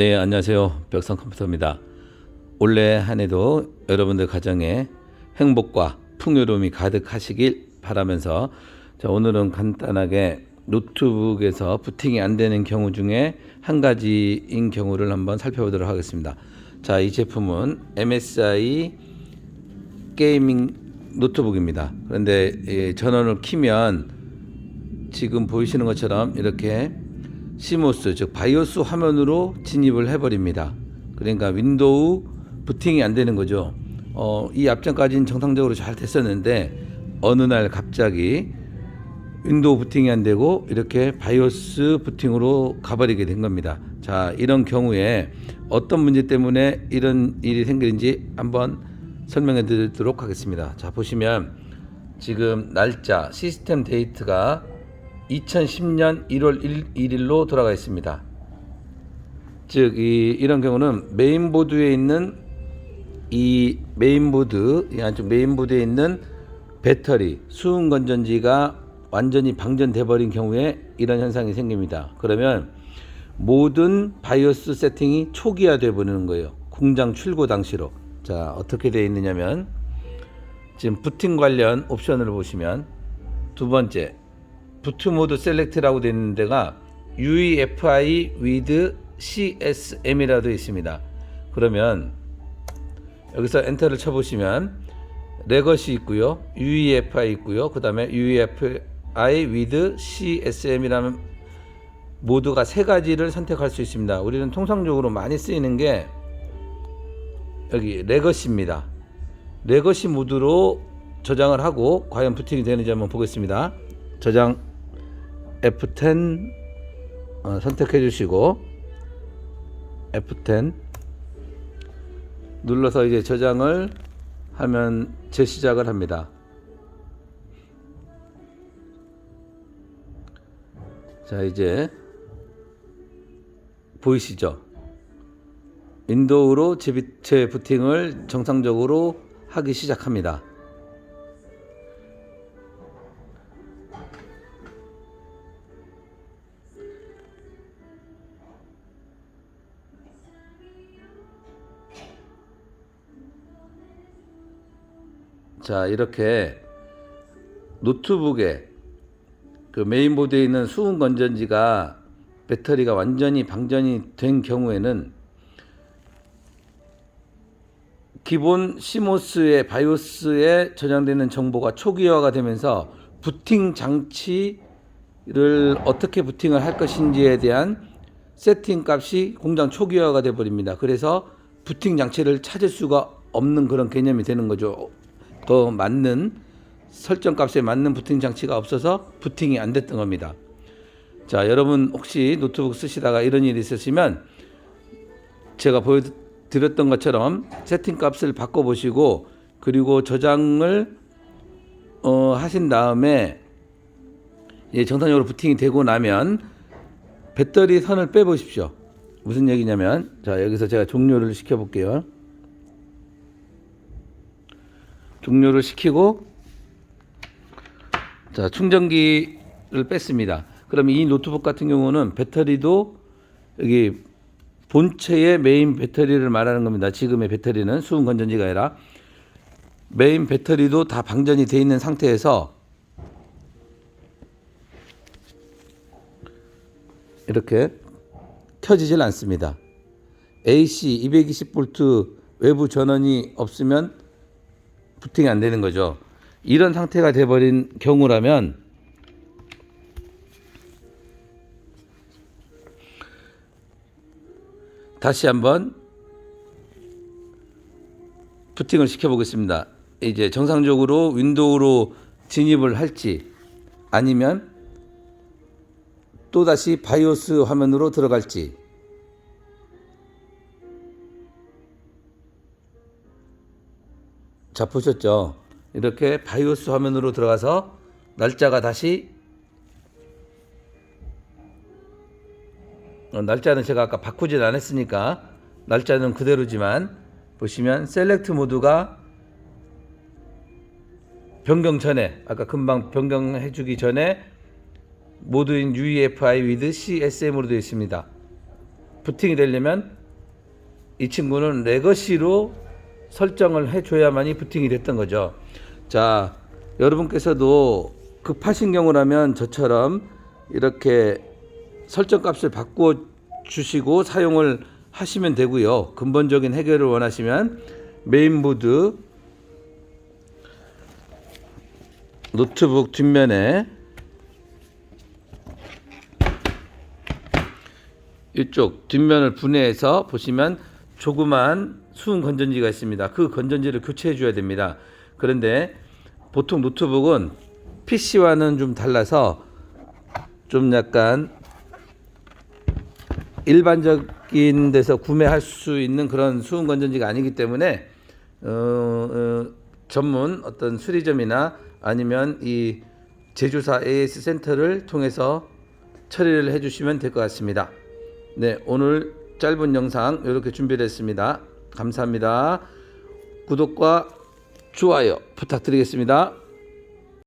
네, 안녕하세요. 벽상 컴퓨터입니다. 올해 한 해도 여러분들 가정에 행복과 풍요로움이 가득하시길 바라면서 자, 오늘은 간단하게 노트북에서 부팅이 안 되는 경우 중에 한 가지인 경우를 한번 살펴보도록 하겠습니다. 자, 이 제품은 MSI 게이밍 노트북입니다. 그런데 이 전원을 키면 지금 보이시는 것처럼 이렇게 시모스 즉 바이오스 화면으로 진입을 해버립니다. 그러니까 윈도우 부팅이 안 되는 거죠. 어, 이 앞전까지는 정상적으로 잘 됐었는데 어느 날 갑자기 윈도우 부팅이 안 되고 이렇게 바이오스 부팅으로 가버리게 된 겁니다. 자, 이런 경우에 어떤 문제 때문에 이런 일이 생기는지 한번 설명해 드리도록 하겠습니다. 자, 보시면 지금 날짜 시스템 데이트가 2010년 1월 1, 일로 돌아가 있습니다. 즉, 이, 이런 경우는 메인보드에 있는 이 메인보드, 이 안쪽 메인보드에 있는 배터리, 수은 건전지가 완전히 방전돼 버린 경우에 이런 현상이 생깁니다. 그러면 모든 바이오스 세팅이 초기화돼 버리는 거예요. 공장 출고 당시로. 자, 어떻게 되어 있느냐면 지금 부팅 관련 옵션을 보시면 두 번째 부트 모드 셀렉트라고 되어 있는 데가 UEFI with CSM이라도 있습니다. 그러면 여기서 엔터를 쳐보시면 레거시 있고요, UEFI 있고요, 그 다음에 UEFI with CSM이라는 모드가 세 가지를 선택할 수 있습니다. 우리는 통상적으로 많이 쓰이는 게 여기 레거시입니다. 레거시 모드로 저장을 하고 과연 부팅이 되는지 한번 보겠습니다. 저장 F10 어, 선택해 주시고 F10 눌러서 이제 저장을 하면 재시작을 합니다. 자 이제 보이시죠? 윈도우로 재 부팅을 정상적으로 하기 시작합니다. 자 이렇게 노트북에 그 메인보드에 있는 수은 건전지가 배터리가 완전히 방전이 된 경우에는 기본 시모스의 바이오스에 저장되는 정보가 초기화가 되면서 부팅 장치를 어떻게 부팅을 할 것인지에 대한 세팅 값이 공장 초기화가 돼 버립니다. 그래서 부팅 장치를 찾을 수가 없는 그런 개념이 되는 거죠. 더 맞는 설정 값에 맞는 부팅 장치가 없어서 부팅이 안 됐던 겁니다. 자, 여러분 혹시 노트북 쓰시다가 이런 일이 있으시면 제가 보여드렸던 것처럼 세팅 값을 바꿔보시고 그리고 저장을 어, 하신 다음에 예, 정상적으로 부팅이 되고 나면 배터리 선을 빼보십시오. 무슨 얘기냐면 자 여기서 제가 종료를 시켜볼게요. 종료를 시키고 자 충전기를 뺐습니다. 그럼 이 노트북 같은 경우는 배터리도 여기 본체의 메인 배터리를 말하는 겁니다. 지금의 배터리는 수은 건전지가 아니라 메인 배터리도 다 방전이 돼 있는 상태에서 이렇게 켜지질 않습니다. AC 220V 외부 전원이 없으면 부팅이 안 되는 거죠. 이런 상태가 돼버린 경우라면 다시 한번 부팅을 시켜보겠습니다. 이제 정상적으로 윈도우로 진입을 할지 아니면 또다시 바이오스 화면으로 들어갈지 자 보셨죠? 이렇게 바이오스 화면으로 들어가서 날짜가 다시 어, 날짜는 제가 아까 바꾸진 않았으니까 날짜는 그대로지만 보시면 셀렉트 모드가 변경 전에 아까 금방 변경해 주기 전에 모드인 UEFI with CSM으로 되어 있습니다. 부팅이 되려면 이 친구는 레거시로 설정을 해줘야만이 부팅이 됐던 거죠. 자, 여러분께서도 급하신 경우라면 저처럼 이렇게 설정 값을 바꾸어 주시고 사용을 하시면 되고요. 근본적인 해결을 원하시면 메인보드 노트북 뒷면에 이쪽 뒷면을 분해해서 보시면 조그만 수은 건전지가 있습니다. 그 건전지를 교체해 줘야 됩니다. 그런데 보통 노트북은 PC와는 좀 달라서 좀 약간 일반적인 데서 구매할 수 있는 그런 수은 건전지가 아니기 때문에 어, 어, 전문 어떤 수리점이나 아니면 이 제조사 AS 센터를 통해서 처리를 해주시면 될 것 같습니다. 네, 오늘 짧은 영상 이렇게 준비를 했습니다. 감사합니다. 구독과 좋아요 부탁드리겠습니다.